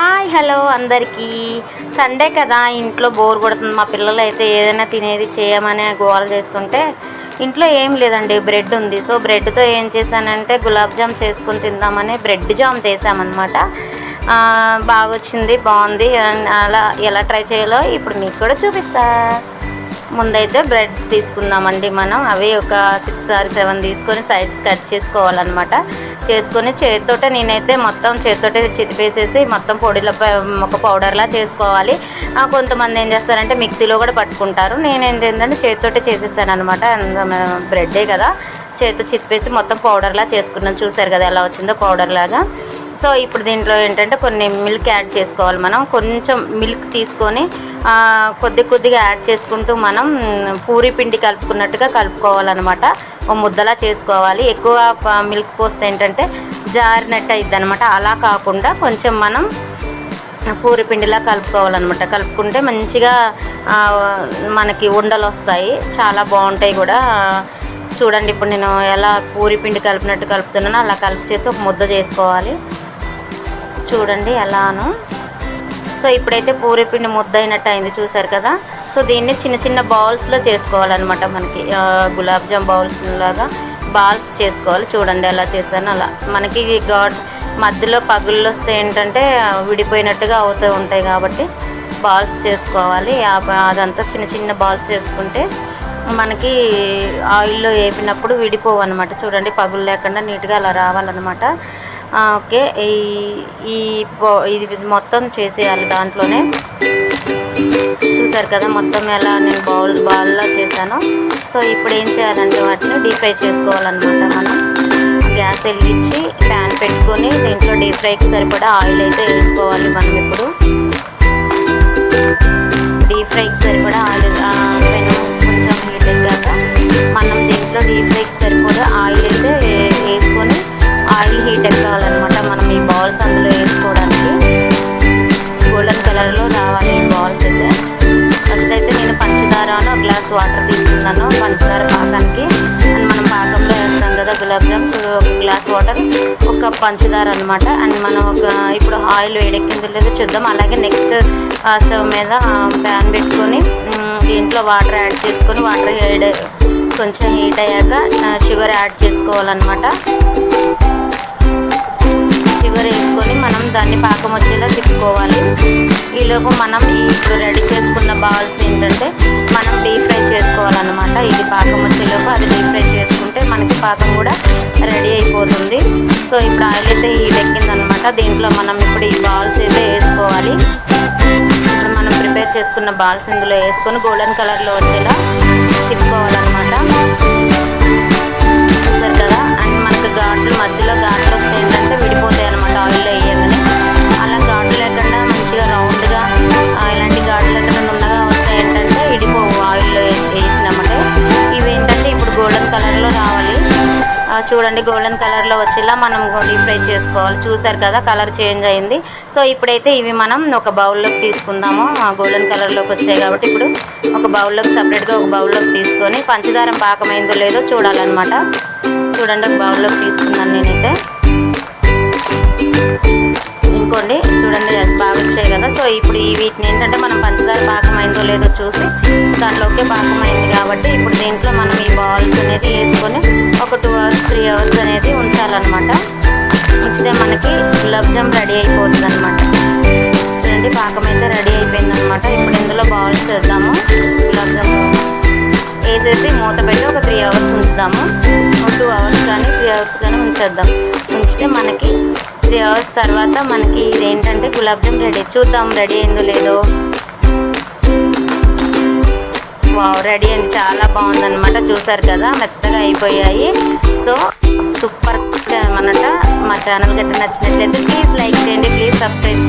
Hi hello అందరికీ. Sunday కదా ఇంట్లో బోర్ కొడుతుంది. మా పిల్లలు అయితే ఏదైనా తినేది చేయమని గోల చేస్తుంటే ఇంట్లో ఏం లేదండి బ్రెడ్ ఉంది. సో బ్రెడ్తో ఏం చేశానంటే గులాబ్ జామ్ చేసుకుని తిందామని బ్రెడ్ జామ్ చేశామన్నమాట. బాగా వచ్చింది బాగుంది. అలా ఎలా ట్రై చేయాలో ఇప్పుడు మీకు కూడా చూపిస్తా. ముందైతే బ్రెడ్స్ తీసుకున్నామండి మనం. అవి ఒక సిక్స్ ఆర్ సెవెన్ తీసుకొని సైడ్స్ కట్ చేసుకోవాలన్నమాట. చేసుకొని చేతితోటే నేనైతే మొత్తం చేతితోటే చితిపేసేసి మొత్తం పొడిలో ఒక పౌడర్లా చేసుకోవాలి. ఆ, కొంతమంది ఏం చేస్తారంటే మిక్సీలో కూడా పట్టుకుంటారు. నేనేం ఏంటంటే చేతితోటే చేసేసాను అనమాట బ్రెడ్డే కదా. చేతితో చితిపేసి మొత్తం పౌడర్లా చేసుకున్నాను చూసారు కదా ఎలా వచ్చిందో పౌడర్ లాగా. సో ఇప్పుడు దీంట్లో ఏంటంటే కొన్ని మిల్క్ యాడ్ చేసుకోవాలి మనం. కొంచెం మిల్క్ తీసుకొని కొద్ది కొద్దిగా యాడ్ చేసుకుంటూ మనం పూరి పిండి కలుపుకున్నట్టుగా కలుపుకోవాలన్నమాట. ఓ ముద్దలా చేసుకోవాలి. ఎక్కువ ప- మిల్క్ పోస్తే ఏంటంటే జారినట్టు అయింది అనమాట అలా కాకుండా కొంచెం మనం పూరి పిండిలా కలుపుకోవాలన్నమాట. కలుపుకుంటే మంచిగా మనకి ఉండలు వస్తాయి. చాలా బాగుంటాయి కూడా. చూడండి ఇప్పుడు నేను ఎలా పూరి పిండి కలిపినట్టు కలుపుతున్నానో అలా కలిపి చేసి ఒక ముద్ద చేసుకోవాలి. చూడండి ఎలాను సో ఇప్పుడైతే పూరి పిండి ముద్ద అయినట్టు అయింది చూసారు కదా. సో దీన్ని చిన్న చిన్న బౌల్స్లో చేసుకోవాలన్నమాట మనకి. గులాబ్ జామ్ బౌల్స్ లాగా బాల్స్ చేసుకోవాలి. చూడండి ఎలా చేశాను అలా. మనకి గాడ్ మధ్యలో పగుళ్ళు వస్తే ఏంటంటే విడిపోయినట్టుగా అవుతూ ఉంటాయి కాబట్టి బాల్స్ చేసుకోవాలి. అదంతా చిన్న చిన్న బాల్స్ చేసుకుంటే మనకి ఆయిల్లో వేపినప్పుడు విడిపోవు అనమాట చూడండి పగులు లేకుండా నీట్గా అలా రావాలన్నమాట. ఓకే. ఈ ఈ ఇది మొత్తం చేసేయాలి దాంట్లోనే. చూసారు కదా మొత్తం ఎలా నేను బౌల్ బౌల్లో చేశాను. సో ఇప్పుడు ఏం చేయాలంటే వాటిని డీప్ ఫ్రై చేసుకోవాలన్నమాట మనం. గ్యాస్ వెలిగించి ప్యాన్ పెట్టుకొని దీంట్లో డీప్ ఫ్రైకి సరిపడా ఆయిల్ అయితే వేసుకోవాలి మనం ఇప్పుడు. డీప్ ఫ్రైకి సరిపడా ఆయిల్ గులాబ్ జామ్స్ ఒక గ్లాస్ వాటర్ ఒక పంచదార అనమాట అండ్ మనం ఒక ఇప్పుడు ఆయిల్ వేడెక్కిందో లేదో చూద్దాం. అలాగే నెక్స్ట్ స్టవ్ మీద ప్యాన్ పెట్టుకొని దీంట్లో వాటర్ యాడ్ చేసుకొని వాటర్ హీట్ కొంచెం హీట్ అయ్యాక షుగర్ యాడ్ చేసుకోవాలన్నమాట. షుగర్ వేసుకొని మనం దాన్ని పాకం వచ్చేలా తిప్పుకోవాలి. ఈలోపు మనం ఈ ఇప్పుడు రెడీ చేసుకున్న బాల్స్ ఏంటంటే మనం డీప్ ఫ్రై చేసుకోవాలన్నమాట. ఇది పాకం వచ్చి మనకి పాకం కూడా రెడీ అయిపోతుంది. సో ఇప్పుడు ఆయిల్ అయితే హీట్ ఎక్కిందనమాట. దీంట్లో మనం ఇప్పుడు ఈ బాల్స్ అయితే వేసుకోవాలి. ఇప్పుడు మనం ప్రిపేర్ చేసుకున్న బాల్స్ ఇందులో వేసుకొని గోల్డెన్ కలర్లో వచ్చేలా చూడండి గోల్డెన్ కలర్లో వచ్చేలా మనం డీప్ ఫ్రై చేసుకోవాలి. చూసారు కదా కలర్ చేంజ్ అయింది. సో ఇప్పుడైతే ఇవి మనం ఒక బౌల్లోకి తీసుకుందాము. గోల్డెన్ కలర్లోకి వచ్చాయి కాబట్టి ఇప్పుడు ఒక బౌల్లోకి సపరేట్గా ఒక బౌల్లోకి తీసుకొని పంచదారం పాకమైందో లేదో చూడాలన్నమాట. చూడండి ఒక బౌల్లోకి తీసుకున్నాను నేనైతే. ఇంకోండి చూడండి అది బాగా వచ్చాయి కదా. సో ఇప్పుడు వీటిని ఏంటంటే మనం పంచదార పాకమైందో లేదో చూసి దాంట్లోకే పాకమైంది కాబట్టి ఇప్పుడు దీంట్లో మనం ఈ అనేది వేసుకొని ఒక టూ అవర్స్ త్రీ అవర్స్ అనేది ఉంచాలన్నమాట. ఉంచితే మనకి గులాబ్ జామ్ రెడీ అయిపోతుంది అనమాట చూడండి పాకం అయితే రెడీ అయిపోయింది అనమాట ఇప్పుడు ఇందులో బౌల్స్ వేద్దాము గులాబ్ జామ్ వేసేసి మూత పెట్టి ఒక త్రీ అవర్స్ ఉంచుదాము. ఒక టూ అవర్స్ కానీ త్రీ అవర్స్ కానీ ఉంచేద్దాం. ఉంచితే మనకి త్రీ అవర్స్ తర్వాత మనకి ఇదేంటంటే గులాబ్ జామ్ రెడీ. చూద్దాం రెడీ అయిందో లేదో. వావ్ రెడీ అని చాలా బాగుందనమాట చూసారు కదా మెత్తగా అయిపోయాయి. సో సూపర్ అనమాట మా ఛానల్ గట్ట నచ్చినట్లయితే ప్లీజ్ లైక్ చేయండి ప్లీజ్ సబ్స్క్రైబ్ చేయండి.